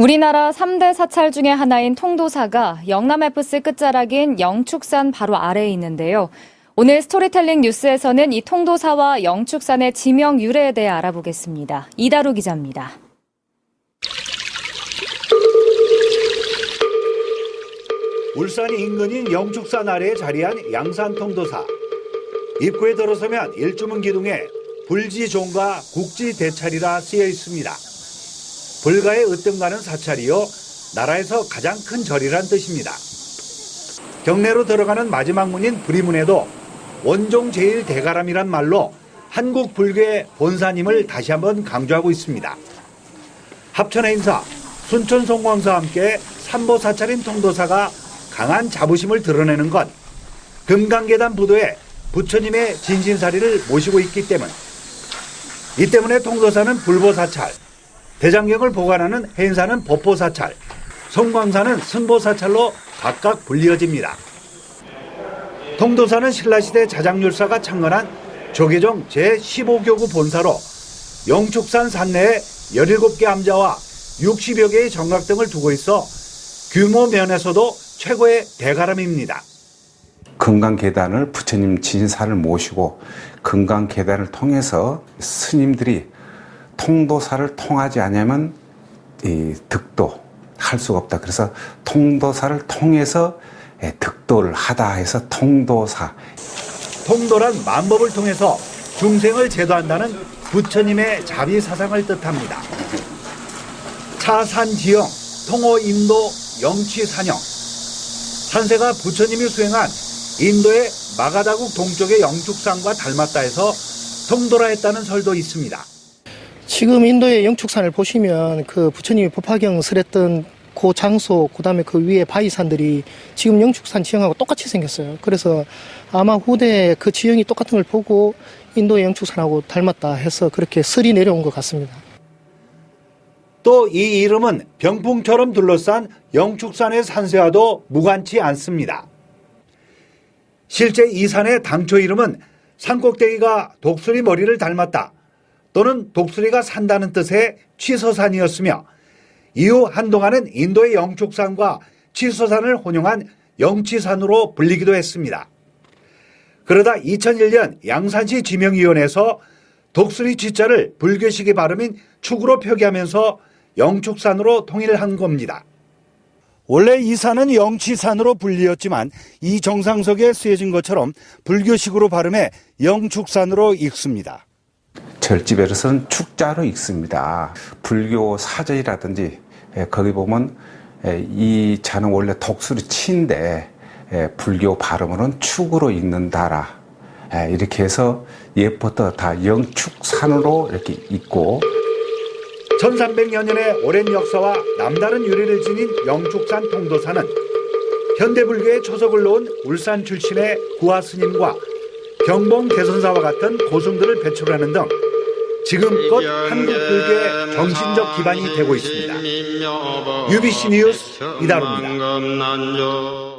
우리나라 3대 사찰 중의 하나인 통도사가 영남FC 끝자락인 영축산 바로 아래에 있는데요. 오늘 스토리텔링 뉴스에서는 이 통도사와 영축산의 지명 유래에 대해 알아보겠습니다. 이다루 기자입니다. 울산 인근인 영축산 아래에 자리한 양산 통도사. 입구에 들어서면 일주문 기둥에 불지종과 국지대찰이라 쓰여 있습니다. 불가의 으뜸가는 사찰이요 나라에서 가장 큰 절이란 뜻입니다. 경내로 들어가는 마지막 문인 불의문에도 원종 제일 대가람이란 말로 한국 불교의 본사님을 다시 한번 강조하고 있습니다. 합천의 인사 순천 송광사와 함께 삼보 사찰인 통도사가 강한 자부심을 드러내는 건 금강계단 부도에 부처님의 진신사리를 모시고 있기 때문. 이 때문에 통도사는 불보사찰, 대장경을 보관하는 해인사는 법보사찰, 송광사는 승보사찰로 각각 불리어집니다. 통도사는 신라시대 자장률사가 창건한 조계종 제15교구 본사로 영축산 산내에 17개 암자와 60여 개의 정각 등을 두고 있어 규모 면에서도 최고의 대가람입니다. 금강 계단을 부처님 진사를 모시고 금강 계단을 통해서 스님들이 통도사를 통하지 않으면 이 득도 할 수가 없다. 그래서 통도사를 통해서 예, 득도를 하다 해서 통도사. 통도란 만법을 통해서 중생을 제도한다는 부처님의 자비 사상을 뜻합니다. 차산지영, 통호 인도, 영취 산영. 산세가 부처님이 수행한 인도의 마가다국 동쪽의 영축산과 닮았다 해서 통도라 했다는 설도 있습니다. 지금 인도의 영축산을 보시면 그 부처님이 법화경 설했던 그 장소, 그 다음에 그 위에 바위산들이 지금 영축산 지형하고 똑같이 생겼어요. 그래서 아마 후대에 그 지형이 똑같은 걸 보고 인도의 영축산하고 닮았다 해서 그렇게 설이 내려온 것 같습니다. 또 이 이름은 병풍처럼 둘러싼 영축산의 산세와도 무관치 않습니다. 실제 이 산의 당초 이름은 산꼭대기가 독수리 머리를 닮았다 또는 독수리가 산다는 뜻의 취서산이었으며 이후 한동안은 인도의 영축산과 취서산을 혼용한 영치산으로 불리기도 했습니다. 그러다 2001년 양산시 지명위원회에서 독수리 쥐자를 불교식의 발음인 축으로 표기하면서 영축산으로 통일한 겁니다. 원래 이 산은 영치산으로 불리었지만 이 정상석에 쓰여진 것처럼 불교식으로 발음해 영축산으로 읽습니다. 절집에서는 축자로 읽습니다. 불교 사전이라든지 예, 거기 보면 예, 이 자는 원래 독수리 치인데 예, 불교 발음으로는 축으로 읽는다라. 예, 이렇게 해서 옛부터 다 영축산으로 이렇게 읽고 1300여 년의 오랜 역사와 남다른 유래를 지닌 영축산 통도사는 현대불교의 초석을 놓은 울산 출신의 구화 스님과 경봉 대선사와 같은 고승들을 배출하는 등 지금껏 한국 불교의 정신적 기반이 되고 있습니다. UBC 뉴스. 이다루입니다.